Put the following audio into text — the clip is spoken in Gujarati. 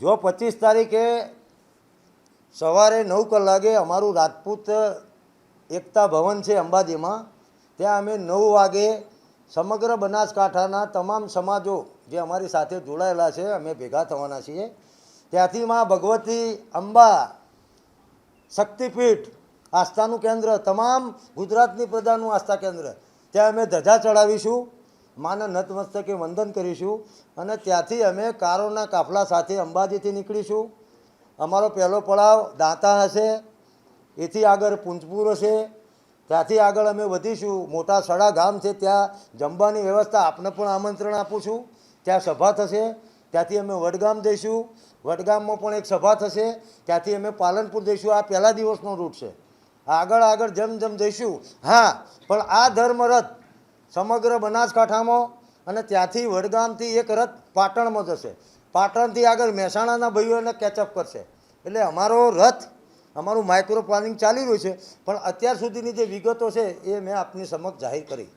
જો પચીસ તારીખે સવારે નવ કલાકે અમારું રાજપૂત એકતા ભવન છે અંબાજીમાં, ત્યાં અમે નવ વાગે સમગ્ર બનાસકાંઠાના તમામ સમાજો જે અમારી સાથે જોડાયેલા છે, અમે ભેગા થવાના છીએ. ત્યાંથી માં ભગવતી અંબા શક્તિપીઠ આસ્થાનું કેન્દ્ર, તમામ ગુજરાતની પ્રજાનું આસ્થા કેન્દ્ર, ત્યાં અમે ધજા ચડાવીશું. માને નતમસ્તકે વંદન કરીશું અને ત્યાંથી અમે કારોના કાફલા સાથે અંબાજીથી નીકળીશું. અમારો પહેલો પડાવ દાંતા હશે, એથી આગળ પુંજપુર હશે, ત્યાંથી આગળ અમે વધીશું. મોટા સડા ગામ છે, ત્યાં જમવાની વ્યવસ્થા આપને પણ આમંત્રણ આપું છું. ત્યાં સભા થશે, ત્યાંથી અમે વડગામ જઈશું. વડગામમાં પણ એક સભા થશે, ત્યાંથી અમે પાલનપુર જઈશું. આ પહેલા દિવસનો રૂટ છે. આગળ આગળ જેમ જેમ જઈશું. હા, પણ આ ધર્મરથ સમગ્ર બનાસકાંઠામાં અને ત્યાંથી વડગામથી એક રથ પાટણમાં જશે. પાટણથી આગળ મહેસાણાના ભાઈઓને કેચઅપ કરશે. એટલે અમારો રથ, અમારું માઇક્રો પ્લાનિંગ ચાલી રહ્યું છે. પણ અત્યાર સુધીની જે વિગતો છે એ મેં આપની સમક્ષ જાહેર કરી.